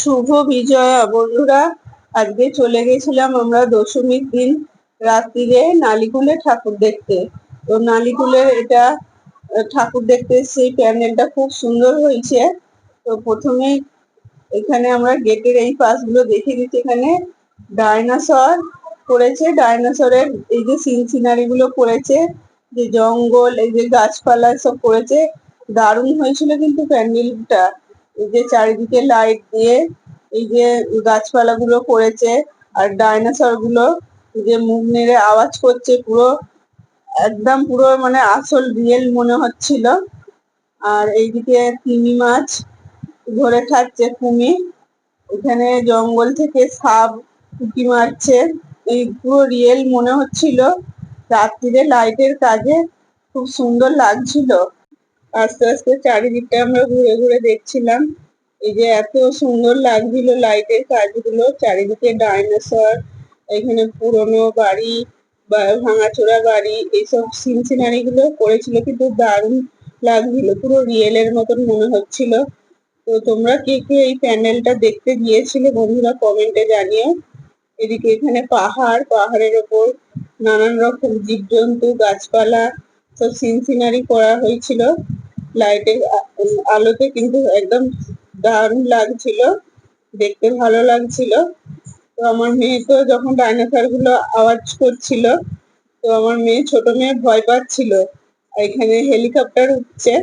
শুভ বিজয়া বন্ধুরা, আজকে চলে গেছিলাম আমরা দশমীর দিন রাত্রিরে নালিকুলে ঠাকুর দেখতে। তো নালিকুলের এটা ঠাকুর দেখতে সেই প্যান্ডেলটা খুব সুন্দর হয়েছে। তো প্রথমে এখানে আমরা গেটের এই পাশগুলো দেখে দিচ্ছি। এখানে ডাইনোসর করেছে ডাইনোসরের এই যে সিন সিনারি গুলো করেছে যে জঙ্গল, এই যে গাছপালা সব করেছে দারুণ হয়েছিল কিন্তু প্যান্ডেলটা। এই যে চারিদিকে লাইট দিয়ে এই যে গাছপালা গুলো করেছে আর ডাইনোসরগুলো যে মুখ নেড়ে আওয়াজ করছে পুরো একদম পুরো মানে আসল রিয়েল মনে হচ্ছিল। আর এইদিকে তিমি মাছ ধরে খাচ্ছে কুমির এখানে জঙ্গল থেকে সাপ উঁকি মারছে। এই পুরো রিয়েল মনে হচ্ছিল। রাত্রিরে লাইটের কাজে খুব সুন্দর লাগছিল। আস্তে আস্তে চারিদিকটা আমরা ঘুরে ঘুরে দেখছিলাম। এই যে এত সুন্দর লাগছিল লাইটের কাজগুলো, চারিদিকে ডাইনোসর, এখানে পুরনো বাড়ি বা ভাঙাচোরা বাড়ি, এইসব সিন সিনারি গুলো করেছিল কিন্তু দারুণ লাগছিল, পুরো রিয়েলের মতন মনে হচ্ছিল। তো তোমরা কে কে এই প্যান্ডেলটা দেখতে গিয়েছিলে বন্ধুরা কমেন্টে জানিও। এদিকে এখানে পাহাড়, পাহাড়ের ওপর নানান রকম জীবজন্তু, গাছপালা, সব সিন সিনারি করা হয়েছিল। লাইটের আলোতে কিন্তু একদম দারুণ লাগছিল, দেখতে ভালো লাগছিল। তো আমার মেয়ে তো যখন ডাইনোসরগুলো আওয়াজ করছিল, তো আমার মেয়ে, ছোট মেয়ে ভয় পাচ্ছিল। এখানে হেলিকপ্টার উঠছে,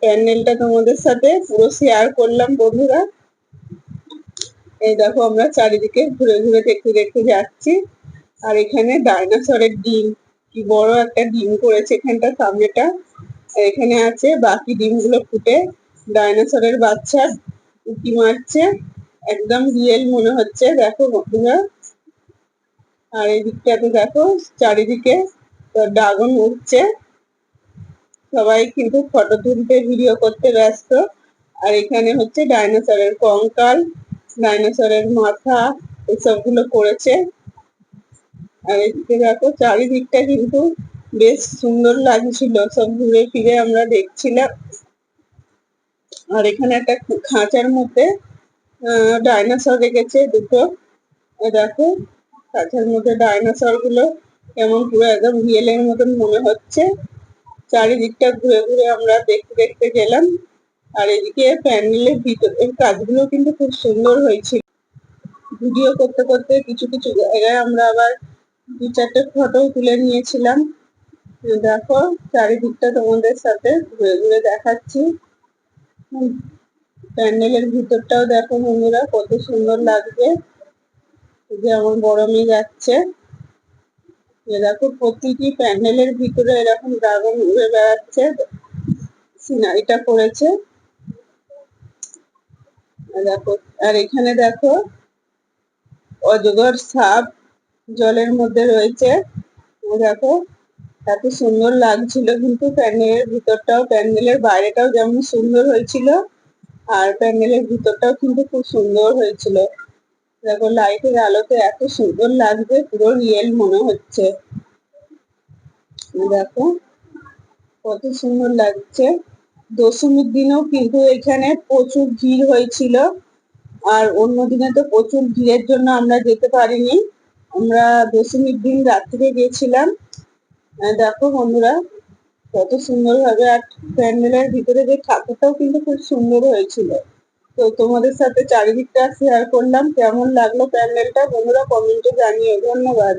প্যান্ডেলটা তোমাদের সাথে পুরো শেয়ার করলাম, বন্ধুরা। এই দেখো আমরা চারিদিকে ঘুরে ঘুরে দেখতে দেখতে যাচ্ছি। আর এখানে ডাইনোসরের ডিম, কি বড় একটা ডিম করেছে এখানটা সামনেটা। এখানে আছে, বাকি ডিমগুলো ফুটে ডাইনোসরের বাচ্চা উঁকি মারছে। একদম রিয়েল মনে হচ্ছে, দেখো বন্ধুরা। আর এই দিকটাতে দেখো, চারিদিকে ড্রাগন উঠছে সবাই কিন্তু ফটো তুলতে ভিডিও করতে ব্যস্ত। আর এখানে হচ্ছে ডাইনোসরের কঙ্কাল, ডাইনোসরের মাথা এসবগুলো করেছে। আর এদিকে দেখো, চারিদিকটা কিন্তু বেশ সুন্দর লাগছিল, সব ঘুরে ফিরে আমরা দেখছিলাম। আর এখানে একটা খাঁচার মধ্যে ডাইনোসর রেখেছে দুটো। দেখো, খাঁচার মধ্যে ডাইনোসরগুলো কেমন পুরো একদম রিয়েলের মতন মনে হচ্ছে। চারিদিকটা ঘুরে ঘুরে আমরা দেখতে দেখতে গেলাম। আর এদিকে প্যান্ডেলের ভিতরের কাজগুলো কিন্তু খুব সুন্দর হয়েছিল। ভিডিও করতে করতে কিছু কিছু জায়গায় আমরা আবার দু চারটে ফটো তুলে নিয়েছিলাম। দেখো, চারিদিকটা তোমাদের সাথে ঘুরে ঘুরে দেখাচ্ছি। প্যান্ডেলের ভিতরটাও দেখো বন্ধুরা, কত সুন্দর লাগবে যে আমার বড় মেয়ে যাচ্ছে। দেখো, প্রতিটি প্যান্ডেলের ভিতরে এরকম ড্রাগন ঘুরে বেড়াচ্ছে, সিনারিটা করেছে। দেখো, আর এখানে দেখো, অজগর সাপ জলের মধ্যে রয়েছে। দেখো এত সুন্দর লাগছিল, কিন্তু প্যান্ডেলের ভিতরটাও, প্যান্ডেলের বাইরেটাও যেমন সুন্দর হয়েছিল, আর প্যান্ডেলের ভিতরটাও কিন্তু খুব সুন্দর হয়েছিল। দেখো, লাইটের আলোতে এত সুন্দর লাগবে পুরো রিয়েল মনে হচ্ছে। দেখো, কত সুন্দর লাগছে। দশমীর দিনেও কিন্তু এখানে প্রচুর ভিড় হয়েছিল, আর অন্য দিনে তো প্রচুর ভিড়ের জন্য আমরা যেতে পারিনি। আমরা দশমীর দিন রাত্রে গেছিলাম দেখো বন্ধুরা, কত সুন্দর ভাবে আর প্যান্ডেলের ভিতরে যে ঠাকুরটাও কিন্তু খুব সুন্দর হয়েছিল। তো তোমাদের সাথে চারিদিকটা শেয়ার করলাম। কেমন লাগল প্যান্ডেলটা? বন্ধুরা কমেন্টে জানিও। ধন্যবাদ।